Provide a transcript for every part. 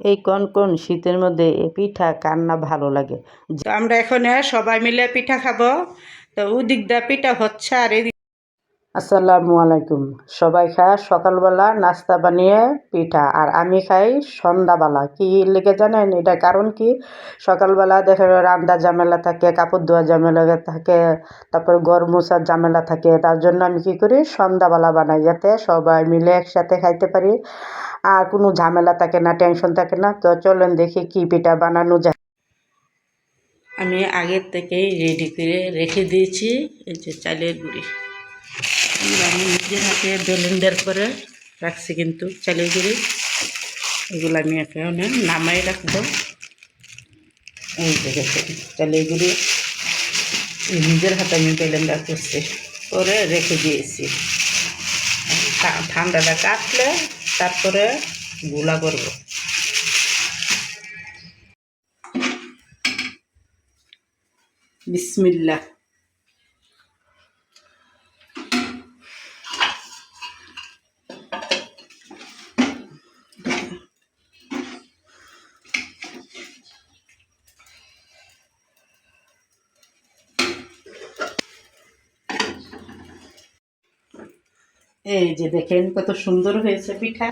এই কোন কোন শীতের মধ্যে এই পিঠা কার না ভালো লাগে? আমরা এখন সবাই মিলে পিঠা খাব। তো উদিক দা পিঠা হচ্ছে আর আসসালামু আলাইকুম। সবাই খায় সকালবেলা নাস্তা বানিয়ে পিঠা, আর আমি খাই সন্ধ্যাবেলা। কি লেগে জানেন? এটা কারণ কি? সকালবেলা দেখে রান্না ঝামেলা থাকে, কাপড় ধোয়া ঝামেলা থাকে, তারপর ঘর মোছার ঝামেলা থাকে। তার জন্য আমি কি করি? সন্ধ্যাবেলা বানাই, যাতে সবাই মিলে একসাথে খাইতে পারি। আর কোনো ঝামেলা থাকে না টেনশন থাকে না। তো চলেন দেখি কি পিঠা বানানো যায়। আমি আগের থেকেই রেডি করে রেখে দিয়েছি, এই যে চালের গুঁড়ি। এগুলো আমি নিজের হাতে ব্লেন্ডার করে রাখছি কিন্তু চালের গুঁড়ি এগুলো আমি এখানে নামাই রাখব। এই যে দেখুন চালের নিজের হাতে আমি ব্লেন্ডার করছি করে রেখে দিয়েছি। ঠান্ডাটা কাটলে তারপরে গুলা করব। বিসমিল্লাহ। এই যে দেখেন কত সুন্দর হয়েছে পিঠা।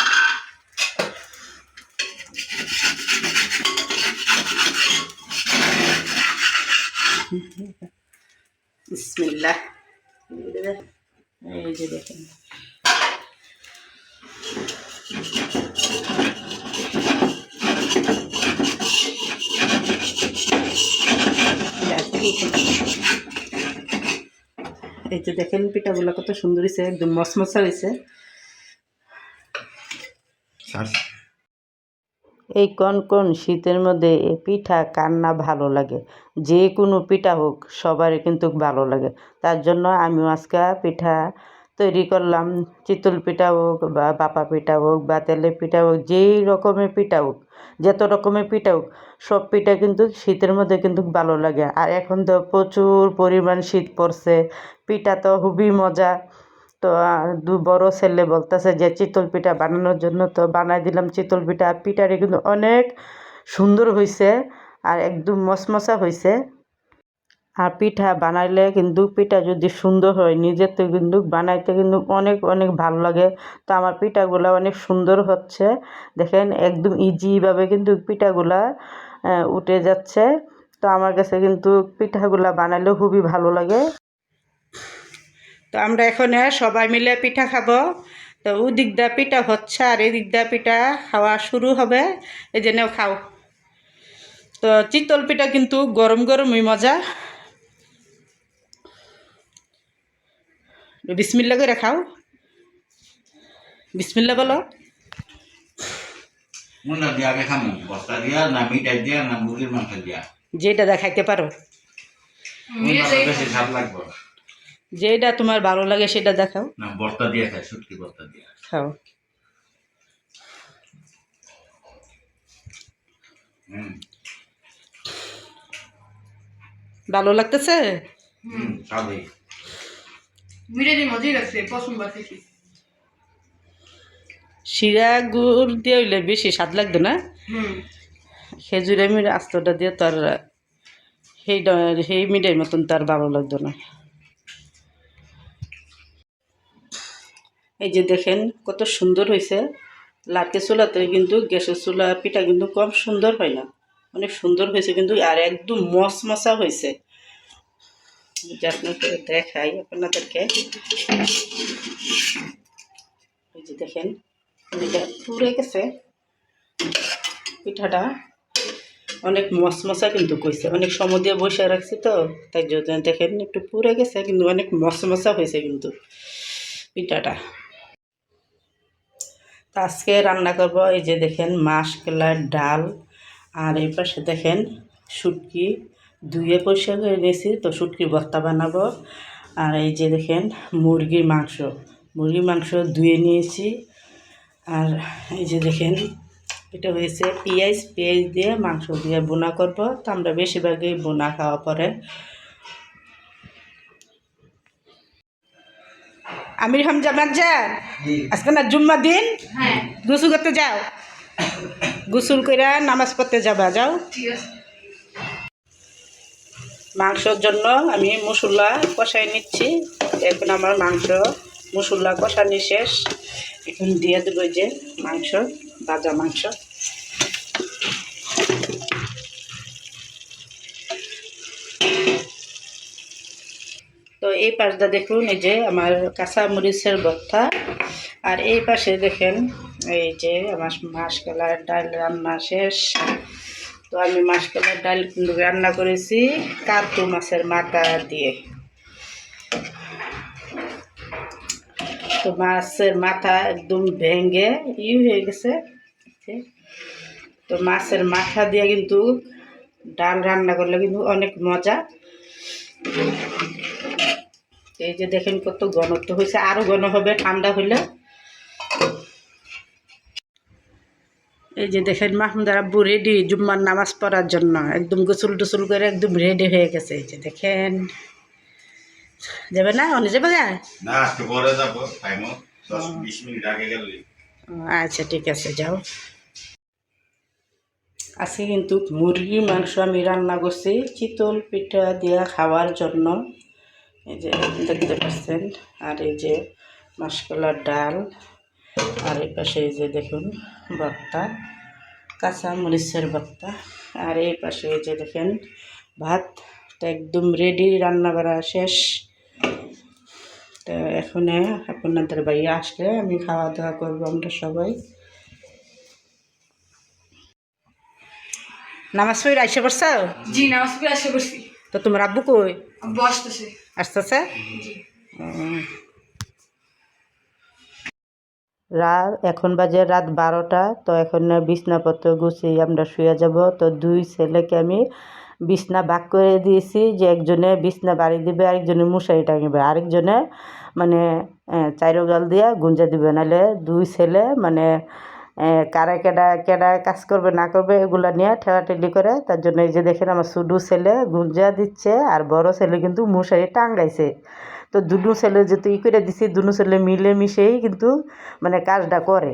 বিসমিল্লাহ। এই যে দেখেন। এই যে দেখেন পিঠাগুলো কত সুন্দর হয়েছে একদম মশমশা হয়েছে এই কন কন শীতের মধ্যে এই পিঠা কান্না ভালো লাগে? যে কোনো পিঠা হোক সবারই কিন্তু ভালো লাগে। তার জন্য আমিও আজকে পিঠা তৈরি করলাম। চিতল পিঠা হোক বা বাপা পিঠা হোক বা তেলের পিঠা হোক, যেই রকমের পিঠা হোক, যত রকমের পিঠা হোক, সব পিঠা কিন্তু শীতের মধ্যে কিন্তু ভালো লাগে। আর এখন তো প্রচুর পরিমাণ শীত পড়ছে। পিঠা তো খুবই মজা। তো দু বড় ছেলে বলতেছে যে, চিতল পিঠা বানানোর জন্য তো বানাই দিলাম চিতল পিঠা। পিঠাটা কিন্তু অনেক সুন্দর হয়েছে আর একদম মশমশা হয়েছে আর পিঠা বানাইলে কিন্তু পিঠা যদি সুন্দর হয়, নিজের তো কিন্তু বানাইতে কিন্তু অনেক অনেক ভালো লাগে। তো আমার পিঠাগুলো অনেক সুন্দর হচ্ছে। দেখেন একদম ইজিভাবে কিন্তু পিঠাগুলা উঠে যাচ্ছে। তো আমার কাছে কিন্তু পিঠাগুলা বানাইলেও খুবই ভালো লাগে। তো আমরা এখন সবাই মিলে পিঠা খাব। তো ওদিক দা পিঠা হচ্ছে আর এদিক দা পিঠা খাওয়া শুরু হবে। এই জন্য খাও। তো চিতল পিঠা কিন্তু গরম, গরমই মজা। বিসমিল্লা করে খাও। বিসমিল্লা বলো। যেটা দা খাইতে পারো। যেটা তোমার ভালো লাগে সেটা দেখাও। না বস্তা দিয়ে খাই সুটকি বস্তা দিয়া। খাও। হুম। ভালো লাগতেছে? হুম মিঠাই মজাই লাগছে পছন্দ লাগছে শিরা গুড় দিয়ে হইলে বেশি স্বাদ লাগতো না? খেজুরে মির আস্তটা দিয়ে তার সেই সেই মিডের মতন তার ভালো লাগতো না। এই যে দেখেন কত সুন্দর হয়েছে লাতে চুলাতে কিন্তু গ্যাসের চুলা পিঠা কিন্তু কম সুন্দর হয় না। অনেক সুন্দর হয়েছে কিন্তু আর একদম মশমশা হয়েছে। এই যে আপনাকে দেখাই আপনাদেরকে। যে দেখেন পুড়ে গেছে। পিঠাটা অনেক মশমশা কিন্তু কইছে। অনেক সময় দিয়ে বসে রাখছি তো, তাই জন্য দেখেন একটু পুড়ে গেছে, কিন্তু অনেক মশমশা হয়েছে কিন্তু পিঠাটা। তা আজকে রান্না করব এই যে দেখেন মাসকলার ডাল, আর এই পাশে দেখেন শুটকি। ধুয়ে পরিষ্কার করে নিয়েছি তো শুটকির ভর্তা বানাবো। আর এই যে দেখেন মুরগির মাংস। মুরগির মাংস ধুয়ে নিয়েছি। আর এই যে দেখেন এটা হয়েছে পেঁয়াজ পেঁয়াজ দিয়ে মাংস দিয়ে বোনা করব। তো আমরা বেশিরভাগই বোনা খাওয়া পরে। আমির হামজা মাজান আজকে না জুম্মা দিন? হ্যাঁ। দুসু করতে যাও। গোসল করে নামাজ পড়তে যাবা যাও। ঠিক আছে। মাংসর জন্য আমি মশলা কষাই নিচ্ছি। এখন আমার মাংস, মশলা কষানি শেষ। এখন দিয়ে দেবো যে মাংস, ভাজা মাংস। তো এই পাশটা দেখুন, এই যে আমার কাঁচা মরিচের ভর্তা আর এই পাশে দেখেন, এই যে আমার মাসকলার ডাল রান্না শেষ। তো আমি মাসকলার ডাল রান্না করেছি কাতু মাছের মাথা দিয়ে। তো মাছের মাথা একদম ভেঙে ই হয়ে গেছে। তো মাছের মাথা দিয়ে কিন্তু ডাল রান্না করলে কিন্তু অনেক মজা। এই যে দেখেন কত ঘনত্ব হয়েছে, আরও ঘন হবে, ঠান্ডা হইলে। এই যে দেখেন মাহমুদার আব্বু রেডি জুম্মার নামাজ পড়ার জন্য। একদম গোসল টুসুল করে একদম রেডি হয়ে গেছে। এই যে দেখেন। যাবে না? অনেক যাবে না আচ্ছা ঠিক আছে যাও। আজকে কিন্তু মুরগি মাংস আমি রান্না করছি। চিতল পিঠা দিয়া খাওয়ার জন্য। এই যে দেখতে পাচ্ছেন আর এই যে মাসকলার ডাল। আর এই পাশে এই যে দেখুন ভর্তা। কাঁচা মরিচের ভর্তা। আর এই পাশে যে দেখেন ভাত। একদম রেডি রান্না করা শেষ। তো এখন আপনাদের বাড়ি আসলে আমি খাওয়া দাওয়া করব আমরা সবাই। নামাজ পড়ে আইসে পড়ছো? জি নামাজ পড়ে তো তোমার আব্বু কই? আব্বু আসতেছে। আসতেছে? জি। রাত, এখন বাজে রাত বারোটা, তো এখন বিছনাপত্র গুছিয়ে আমরা শুয়ে যাব। তো দুই ছেলেকে আমি বিছনা ভাগ করে দিয়েছি যে একজনে বিছনা বাড়ি দিবে, আরেকজনে মশারি টাঙিবে, আরেকজনে মানে চাইরো গাল দিয়া গুঞ্জা দিবে। নাহলে দুই ছেলে মানে কারা কেডা কেডা কাজ করবে, না করবে, এগুলো নিয়ে ঠেলাঠেলি করে, তার জন্য এই যে দেখেন আমার শুধু ছেলে গুঞ্জা দিচ্ছে, আর বড় ছেলে কিন্তু মশারি টাঙ্গাইছে তো দুটো ছেলে যেহেতু ই করে দিছি দুটো ছেলে মিলে মিশেই কিন্তু মানে কাজটা করে।